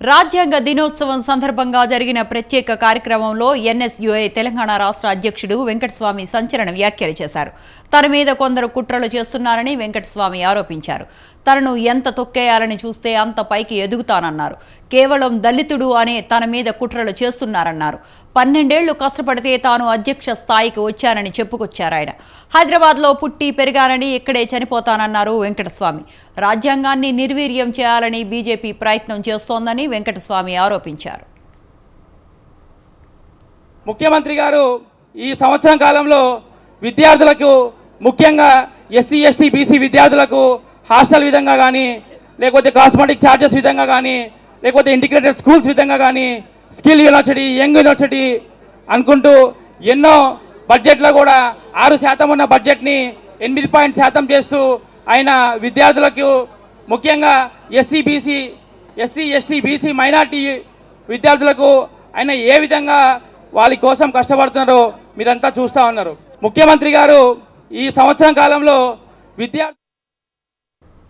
రాజ్యాంగ దినోత్సవం సందర్భంగా జరిగిన ప్రత్యేక కార్యక్రమంలో ఎన్ఎస్యుఐ తెలంగాణ రాష్ట్ర అధ్యక్షుడు వెంకటస్వామి సంచలన వ్యాఖ్యలు చేశారు. తన మీద కొందరు కుట్రలు చేస్తున్నారని వెంకటస్వామి ఆరోపించారు. తనను ఎంత తొక్కేయాలని చూస్తే అంత పైకి ఎదుగుతానన్నారు. కేవలం దళితుడు అనే తన మీద కుట్రలు చేస్తున్నారన్నారు. పన్నెండేళ్ళు కష్టపడితే తాను అధ్యక్ష స్థాయికి వచ్చానని చెప్పుకొచ్చారు ఆయన. హైదరాబాద్లో పుట్టి పెరిగానని ఇక్కడే చనిపోతానన్నారు వెంకటస్వామి. రాజ్యాంగాన్ని నిర్వీర్యం చేయాలని బీజేపీ ప్రయత్నం చేస్తోందని వెంకటస్వామి ఆరోపించారు. ముఖ్యమంత్రి గారు ఈ సంవత్సరం కాలంలో విద్యార్థులకు ముఖ్యంగా ఎస్సీ ఎస్టీ బీసీ విద్యార్థులకు హాస్టల్ విధంగా కానీ లేకపోతే కాస్మెటిక్ ఛార్జెస్ విధంగా కానీ లేకపోతే ఇంటిగ్రేటెడ్ స్కూల్స్ విధంగా కానీ స్కిల్ యూనివర్సిటీ యంగ్ యూనివర్సిటీ అనుకుంటూ ఎన్నో బడ్జెట్లో కూడా ఆరు శాతం ఉన్న బడ్జెట్ని ఎనిమిది పాయింట్ శాతం చేస్తూ ఆయన విద్యార్థులకు ముఖ్యంగా SC BC SC ST BC minority విద్యార్థులకు ఆయన ఏ విధంగా వాళ్ళ కోసం కష్టపడుతున్నారో మీరంతా చూస్తూ ఉన్నారు. ముఖ్యమంత్రి గారు ఈ సంవత్సరం కాలంలో విద్యార్థి